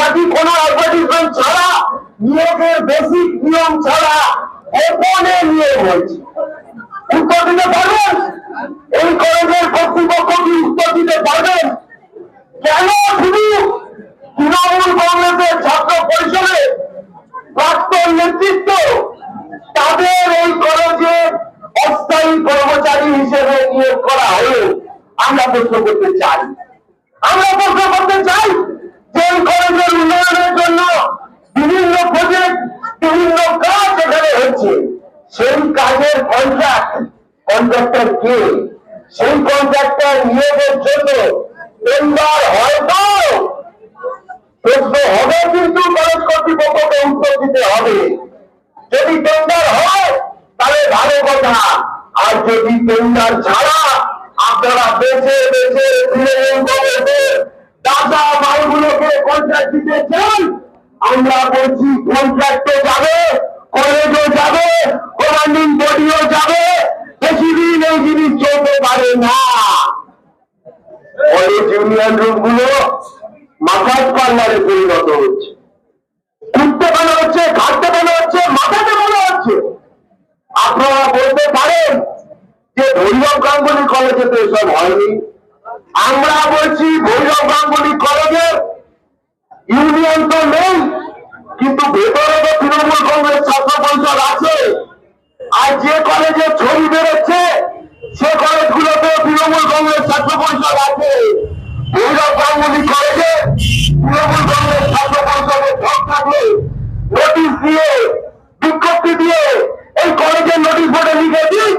নাকি কোন অ্যাডভার্টিসমেন্ট ছাড়া নিয়োগের বেসিক নিয়ম ছাড়া গোপনে নিয়োগ হয়েছে উত্তর দিতে পারবেন? এই কলেজের কর্তৃপক্ষ কি উত্তর দিতে পারবেন? কেন শুধু তৃণমূল কংগ্রেসের ছাত্র পরিষদে প্রাক্তন নেতৃত্ব তাদের এই কলেজে অস্থায়ী কর্মচারী হিসেবে নিয়োগ করা হলো? আমরা প্রশ্ন করতে চাই। আমরা প্রশ্ন করতে চাই যে এই কলেজের উন্নয়নের জন্য বিভিন্ন প্রজেক্ট বিভিন্ন কাজ এখানে হচ্ছে সেই কাজের কন্ট্রাক্ট কন্ট্রাক্টর কে? সেই কন্ট্রাক্টর নিয়োগের জন্য টেন্ডার হয়তো প্রশ্ন হবে কিন্তু কলেজ কর্তৃপক্ষকে উত্তর দিতে হবে। যদি টেন্ডার হয়, তাহলে ভালো কথা। আর যদি টেন্ডার ছাড়া, আপনারা তৃণমূল কংগ্রেসের দাদা মালগুলোকে কন্ট্রাক্ট দিতে চান? আমরা বলছি কন্ট্রাক্টও যাবে কলেজও যাবে কমান্ডিং বডিও যাবে বেশি দিন এই জিনিস চলতে পারে আমরা বলছি ভৈরব গাঙ্গুলি কলেজের ইউনিয়ন তো নেই, কিন্তু ভেতরে তো তৃণমূল কংগ্রেস ছাত্র পরিষদ আছে। আর যে কলেজে ছবি বেরোচ্ছে সে কলেজগুলোতে তৃণমূল কংগ্রেস ছাত্র পরিষদ আছে ভৈরব গাঙ্গুলি কলেজে নোটিশ দিয়ে বিজ্ঞপ্তি দিয়ে এই কলেজের নোটিশ বোর্ডে লিখে দিই